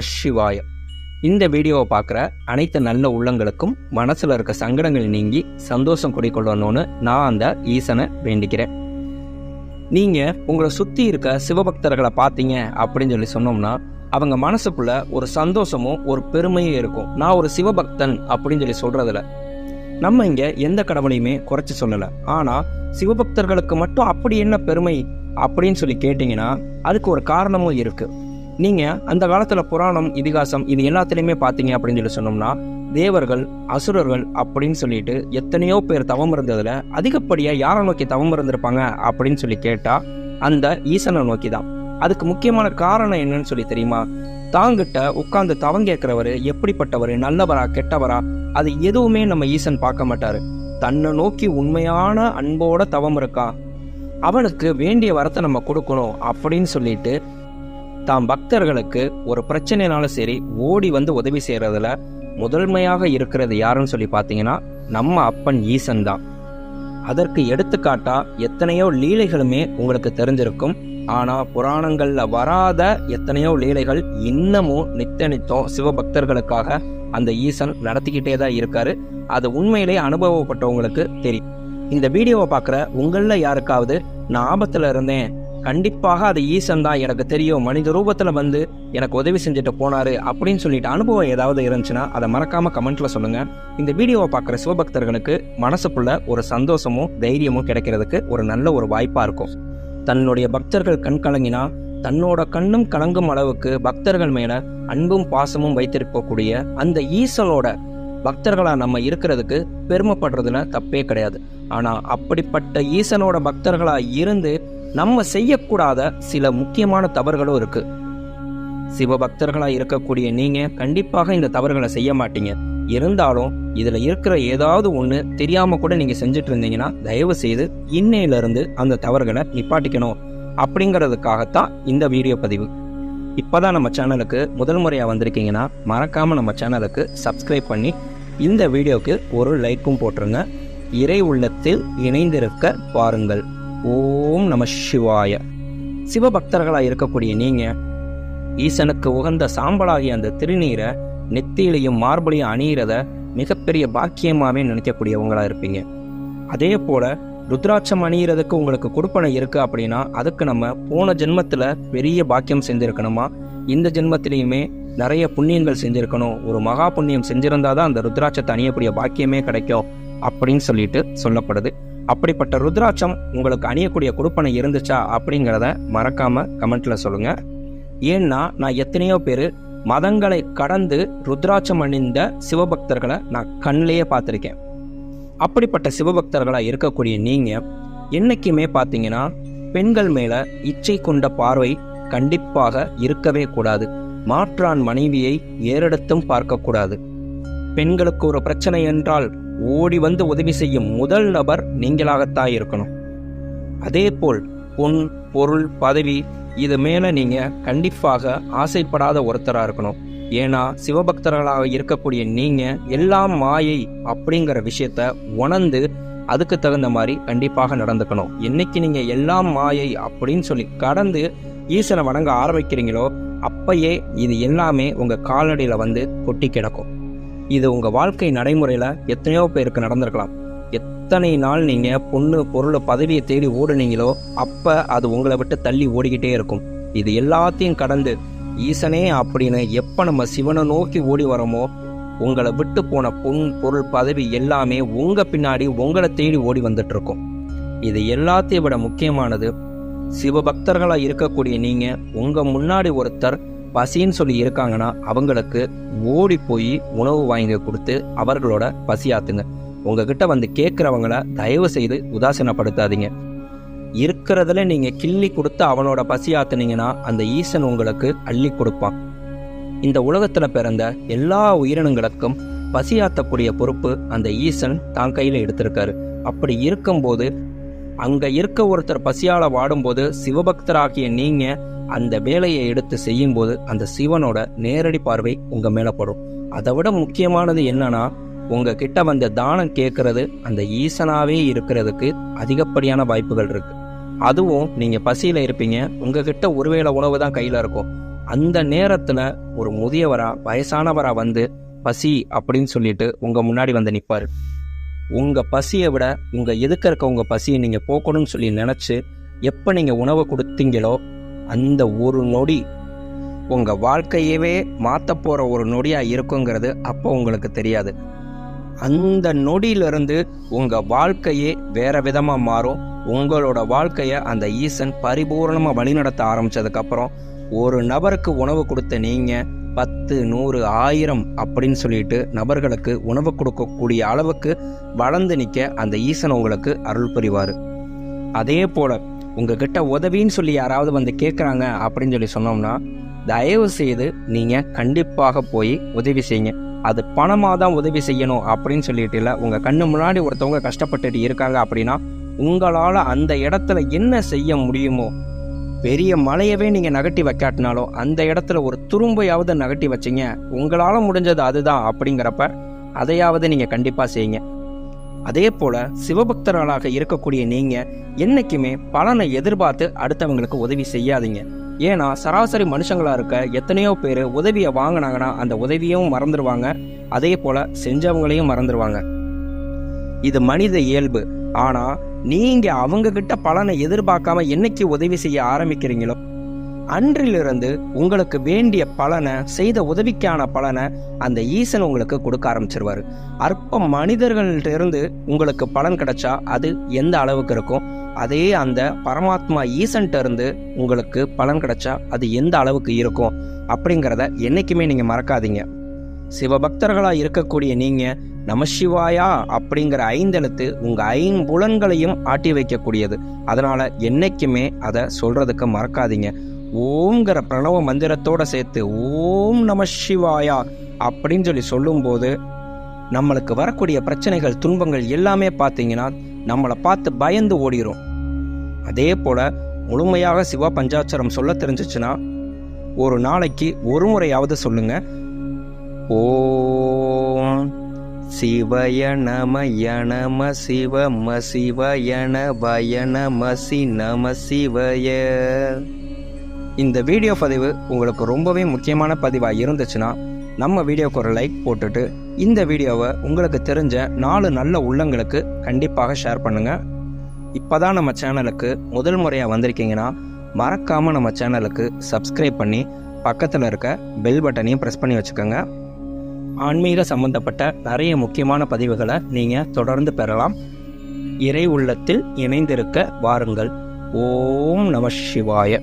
நம சிவாய. இந்த வீடியோவை பார்க்குற அனைத்து நல்ல உள்ளங்களுக்கும் மனசில் இருக்க சங்கடங்கள் நீங்கி சந்தோஷம் குடிக்கொள்ளணும்னு நான் அந்த ஈசனை வேண்டிக்கிறேன். நீங்கள் உங்களை சுற்றி இருக்க சிவபக்தர்களை பார்த்தீங்க அப்படின்னு சொல்லி சொன்னோம்னா அவங்க மனசுக்குள்ள ஒரு சந்தோஷமும் ஒரு பெருமையும் இருக்கும். நான் ஒரு சிவபக்தன் அப்படின்னு சொல்லி சொல்கிறதில்ல நம்ம இங்கே எந்த கடவுளையுமே குறைச்சி சொல்லலை. ஆனால் சிவபக்தர்களுக்கு மட்டும் அப்படி என்ன பெருமை அப்படின்னு சொல்லி கேட்டிங்கன்னா அதுக்கு ஒரு காரணமும் இருக்குது நீங்க அந்த காலத்துல புராணம் இதிகாசம் இது எல்லாத்துலயுமே பாத்தீங்க அப்படின்னு சொல்லி சொன்னோம்னா தேவர்கள் அசுரர்கள் அப்படின்னு சொல்லிட்டு எத்தனையோ பேர் தவம் இருந்ததுல அதிகப்படியா யாரை நோக்கி தவம் இருந்திருப்பாங்க அப்படின்னு சொல்லி கேட்டா அந்த ஈசனை நோக்கி தான் அதுக்கு முக்கியமான காரணம் என்னன்னு சொல்லி தெரியுமா? தாங்கிட்ட உட்கார்ந்து தவம் கேட்கிறவரு எப்படிப்பட்டவர் நல்லவரா கெட்டவரா அது எதுவுமே நம்ம ஈசன் பார்க்க மாட்டாரு. தன்னை நோக்கி உண்மையான அன்போட தவம் இருக்கா? அவனுக்கு வேண்டிய வரத்தை நம்ம கொடுக்கணும் அப்படின்னு சொல்லிட்டு தாம் பக்தர்களுக்கு ஒரு பிரச்சனைனாலும் சரி ஓடி வந்து உதவி செய்யறதுல முதன்மையாக இருக்கிறது யாருன்னு சொல்லி பார்த்தீங்கன்னா நம்ம அப்பன் ஈசன் தான். அதற்கு எடுத்துக்காட்டா எத்தனையோ லீலைகளுமே உங்களுக்கு தெரிஞ்சிருக்கும். ஆனா புராணங்கள்ல வராத எத்தனையோ லீலைகள் இன்னமும் நித்த நித்தம் சிவபக்தர்களுக்காக அந்த ஈசன் நடத்திக்கிட்டே தான் இருக்காரு. அது உண்மையிலே அனுபவப்பட்டவங்களுக்கு தெரியும். இந்த வீடியோவை பார்க்குற உங்களில் யாருக்காவது நான் ஆபத்தில் இருந்தேன் கண்டிப்பாக அது ஈசன் தான். எனக்கு தெரியும். மனித ரூபத்தில் வந்து எனக்கு உதவி செஞ்சுட்டு போனார் அப்படின்னு சொல்லிட்டு அனுபவம் ஏதாவது இருந்துச்சுன்னா அதை மறக்காம கமெண்ட்ல சொல்லுங்க. இந்த வீடியோவை பார்க்குற சிவபக்தர்களுக்கு மனசுக்குள்ள ஒரு சந்தோஷமும் தைரியமும் கிடைக்கிறதுக்கு ஒரு நல்ல ஒரு வாய்ப்பாக இருக்கும். தன்னுடைய பக்தர்கள் கண் கலங்கினா தன்னோட கண்ணும் கலங்கும் அளவுக்கு பக்தர்கள் மேல அன்பும் பாசமும் வைத்திருக்கக்கூடிய அந்த ஈசலோட பக்தர்களா நம்ம இருக்கிறதுக்கு பெருமைப்படுறதுல தப்பே கிடையாது. ஆனா அப்படிப்பட்ட ஈசனோட பக்தர்களா இருந்து நம்ம செய்யக்கூடாத சில முக்கியமான தவறுகளும் இருக்கு. சிவபக்தர்களாக இருக்கக்கூடிய நீங்க கண்டிப்பாக இந்த தவறுகளை செய்ய மாட்டீங்க. இருந்தாலும் இதில் இருக்கிற ஏதாவது ஒன்று தெரியாமல் கூட நீங்கள் செஞ்சுட்டு இருந்தீங்கன்னா தயவு செய்து இன்னையிலிருந்து அந்த தவறுகளை நிப்பாட்டிக்கணும். அப்படிங்கிறதுக்காகத்தான் இந்த வீடியோ பதிவு. இப்போதான் நம்ம சேனலுக்கு முதல் முறையாக வந்திருக்கீங்கன்னா மறக்காமல் நம்ம சேனலுக்கு சப்ஸ்கிரைப் பண்ணி இந்த வீடியோக்கு ஒரு லைக்கும் போட்டுருங்க. இறை உள்ளத்தில் இணைந்திருக்க பாருங்கள். ஓம் நம சிவாய. சிவபக்தர்களாக இருக்கக்கூடிய நீங்க ஈசனுக்கு உகந்த சாம்பலாகிய அந்த திருநீரை நெத்தியிலையும் மார்பலையும் அணியிறத மிகப்பெரிய பாக்கியமாகவே நினைக்கக்கூடியவங்களா இருப்பீங்க. அதே போல ருத்ராட்சம் அணியிறதுக்கு உங்களுக்கு கொடுப்பனை இருக்கு அப்படின்னா அதுக்கு நம்ம போன ஜென்மத்தில் பெரிய பாக்கியம் செஞ்சுருக்கணுமா? இந்த ஜென்மத்திலையுமே நிறைய புண்ணியங்கள் செஞ்சுருக்கணும். ஒரு மகா புண்ணியம் செஞ்சிருந்தாதான் அந்த ருத்ராட்சத்தை அணியக்கூடிய பாக்கியமே கிடைக்கும் அப்படின்னு சொல்லிட்டு சொல்லப்படுது. அப்படிப்பட்ட ருத்ராட்சம் உங்களுக்கு அணியக்கூடிய கொடுப்பனை இருந்துச்சா அப்படிங்கிறத மறக்காம கமெண்ட்ல சொல்லுங்க. ஏன்னா நான் எத்தனையோ பேர் மதங்களை கடந்து ருத்ராட்சம் அணிந்த சிவபக்தர்களை நான் கண்ணிலேயே பார்த்துருக்கேன். அப்படிப்பட்ட சிவபக்தர்களாக இருக்கக்கூடிய நீங்கள் என்னைக்குமே பார்த்தீங்கன்னா பெண்கள் மேலே இச்சை கொண்ட பார்வை கண்டிப்பாக இருக்கவே கூடாது. மாற்றான் மனைவியை ஏறெடுத்தும் பார்க்கக்கூடாது. பெண்களுக்கு ஒரு பிரச்சனை என்றால் ஓடி வந்து உதவி செய்யும் முதல் நபர் நீங்களாகத்தான் இருக்கணும். அதே போல் பொன் பொருள் பதவி இது மேலே நீங்கள் கண்டிப்பாக ஆசைப்படாத ஒருத்தராக இருக்கணும். ஏன்னா சிவபக்தர்களாக இருக்கக்கூடிய நீங்கள் எல்லாம் மாயை அப்படிங்கிற விஷயத்த உணர்ந்து அதுக்கு தகுந்த மாதிரி கண்டிப்பாக நடந்துக்கணும். என்னைக்கு நீங்கள் எல்லாம் மாயை அப்படின்னு சொல்லி கடந்து ஈசனை வணங்க ஆரம்பிக்கிறீங்களோ அப்பயே இது எல்லாமே உங்கள் கால்நடையில் வந்து கொட்டி கிடக்கும். இது உங்கள் வாழ்க்கை நடைமுறையில் எத்தனையோ பேருக்கு நடந்திருக்கலாம். எத்தனை நாள் நீங்கள் பொண்ணு பொருளை பதவியை தேடி ஓடுனீங்களோ அப்போ அது உங்களை விட்டு தள்ளி ஓடிக்கிட்டே இருக்கும். இது எல்லாத்தையும் கடந்து ஈசனே அப்படின்னு எப்போ நம்ம சிவனை நோக்கி ஓடி வரோமோ உங்களை விட்டு போன பொன் பொருள் பதவி எல்லாமே உங்கள் பின்னாடி உங்களை தேடி ஓடி வந்துட்டுருக்கும். இது எல்லாத்தையும் விட முக்கியமானது சிவபக்தர்களாக இருக்கக்கூடிய நீங்கள் உங்கள் முன்னாடி ஒருத்தர் பசின்னு சொல்லி இருக்காங்கன்னா அவங்களுக்கு ஓடி போய் உணவு வாங்கி கொடுத்து அவர்களோட பசியாத்துங்க. உங்ககிட்ட வந்து கேட்குறவங்கள தயவு செய்து உதாசீனப்படுத்தாதீங்க. இருக்கிறதுல நீங்கள் கிள்ளி கொடுத்து அவனோட பசியாத்துனீங்கன்னா அந்த ஈசன் உங்களுக்கு அள்ளி கொடுப்பான். இந்த உலகத்தில் பிறந்த எல்லா உயிரினங்களுக்கும் பசியாத்தக்கூடிய பொறுப்பு அந்த ஈசன் தான் கையில் எடுத்திருக்காரு. அப்படி இருக்கும்போது அங்கே இருக்க ஒருத்தர் பசியால் வாடும்போது சிவபக்தராகிய நீங்கள் அந்த வேலையை எடுத்து செய்யும்போது அந்த சிவனோட நேரடி பார்வை உங்கள் மேலே படும். அதை விட முக்கியமானது என்னன்னா உங்ககிட்ட வந்த தானம் கேட்கறது அந்த ஈசனாவே இருக்கிறதுக்கு அதிகப்படியான வாய்ப்புகள் இருக்கு. அதுவும் நீங்கள் பசியில் இருப்பீங்க உங்ககிட்ட ஒருவேளை உணவு தான் கையில் இருக்கும். அந்த நேரத்தில் ஒரு முதியவரா வயசானவரா வந்து பசி அப்படின்னு சொல்லிட்டு உங்கள் முன்னாடி வந்து நிற்பார் உங்கள் பசியை விட உங்கள் எதுக்க இருக்க உங்கள் பசியை நீங்கள் போக்கணும்னு சொல்லி நினச்சி எப்போ நீங்கள் உணவு கொடுத்தீங்களோ அந்த ஒரு நொடி உங்கள் வாழ்க்கையவே மாற்ற போகிற ஒரு நொடியாக இருக்குங்கிறது அப்போ உங்களுக்கு தெரியாது. அந்த நொடியிலிருந்து உங்கள் வாழ்க்கையே வேறு விதமாக மாறும். உங்களோட வாழ்க்கையை அந்த ஈசன் பரிபூர்ணமாக வழிநடத்த ஆரம்பிச்சதுக்கப்புறம் ஒரு நபருக்கு உணவு கொடுத்த நீங்கள் பத்து நூறு ஆயிரம் அப்படின்னு சொல்லிட்டு நபர்களுக்கு உணவு கொடுக்கக்கூடிய அளவுக்கு வளர்ந்து நிற்க அந்த ஈசன் உங்களுக்கு அருள் புரிவார். அதே போல் உங்ககிட்ட உதவின்னு சொல்லி யாராவது வந்து கேட்குறாங்க அப்படின்னு சொல்லி சொன்னோம்னா தயவு செய்து நீங்கள் கண்டிப்பாக போய் உதவி செய்யுங்க. அது பணமாக தான் உதவி செய்யணும் அப்படின்னு சொல்லிட்டு இல்லை உங்கள் கண்ணு முன்னாடி ஒருத்தவங்க கஷ்டப்பட்டுட்டு இருக்காங்க அப்படின்னா உங்களால் அந்த இடத்துல என்ன செய்ய முடியுமோ பெரிய மலையவே நீங்கள் நகட்டி வைக்காட்டினாலும் அந்த இடத்துல ஒரு துரும்பையாவது நகட்டி வச்சிங்க உங்களால் முடிஞ்சது அதுதான் அப்படிங்கிறப்ப அதையாவது நீங்கள் கண்டிப்பாக செய்யுங்க. அதே போல சிவபக்தர்களாக இருக்கக்கூடிய நீங்க என்னைக்குமே பலனை எதிர்பார்த்து அடுத்தவங்களுக்கு உதவி செய்யாதீங்க. ஏன்னா சராசரி மனுஷங்களா இருக்க எத்தனையோ பேர் உதவியை வாங்கினாங்கன்னா அந்த உதவியும் மறந்துடுவாங்க அதே போல செஞ்சவங்களையும் மறந்துடுவாங்க இது மனித இயல்பு. ஆனா நீங்க அவங்க கிட்ட பலனை எதிர்பார்க்காம என்னைக்கு உதவி செய்ய ஆரம்பிக்கிறீங்களோ அன்றிலிருந்து உங்களுக்கு வேண்டிய பலனை செய்த உதவிக்கான பலனை அந்த ஈசன் உங்களுக்கு கொடுக்க ஆரம்பிச்சிருவாரு. அற்ப மனிதர்கள்ட்ட இருந்து உங்களுக்கு பலன் கிடைச்சா அது எந்த அளவுக்கு இருக்கும்? அதே அந்த பரமாத்மா ஈசன்ட்ட இருந்து உங்களுக்கு பலன் கிடைச்சா அது எந்த அளவுக்கு இருக்கும்? அப்படிங்கிறத என்றைக்குமே நீங்கள் மறக்காதீங்க. சிவபக்தர்களாக இருக்கக்கூடிய நீங்கள் நமசிவாயா அப்படிங்கிற ஐந்தெழுத்து உங்கள் ஐம்புலன்களையும் ஆட்டி வைக்கக்கூடியது. அதனால் என்னைக்குமே அதை சொல்கிறதுக்கு மறக்காதீங்க. ஓம்ங்கிற பிரணவ மந்திரத்தோட சேர்த்து ஓம் நம சிவாயா அப்படின்னு சொல்லி சொல்லும்போது நம்மளுக்கு வரக்கூடிய பிரச்சனைகள் துன்பங்கள் எல்லாமே பார்த்தீங்கன்னா நம்மளை பார்த்து பயந்து ஓடிரும். அதே போல முழுமையாக சிவா பஞ்சாட்சரம் சொல்ல தெரிஞ்சிச்சுன்னா ஒரு நாளைக்கு ஒரு முறையாவது சொல்லுங்க. ஓம் சிவய நம நம சிவம சிவயன வய நமசி நம சிவய. இந்த வீடியோ பதிவு உங்களுக்கு ரொம்பவே முக்கியமான பதிவாக இருந்துச்சுன்னா நம்ம வீடியோக்கு ஒரு லைக் போட்டுட்டு இந்த வீடியோவை உங்களுக்கு தெரிஞ்ச நாலு நல்ல உள்ளங்களுக்கு கண்டிப்பாக ஷேர் பண்ணுங்கள் இப்போ தான் நம்ம சேனலுக்கு முதல் முறையாக வந்திருக்கீங்கன்னா மறக்காமல் நம்ம சேனலுக்கு சப்ஸ்கிரைப் பண்ணி பக்கத்தில் இருக்க பெல் பட்டனையும் ப்ரெஸ் பண்ணி வச்சுக்கோங்க. ஆன்மீக சம்பந்தப்பட்ட நிறைய முக்கியமான பதிவுகளை நீங்கள் தொடர்ந்து பெறலாம். இறை உள்ளத்தில் இணைந்திருக்க வாருங்கள். ஓம் நம சிவாய.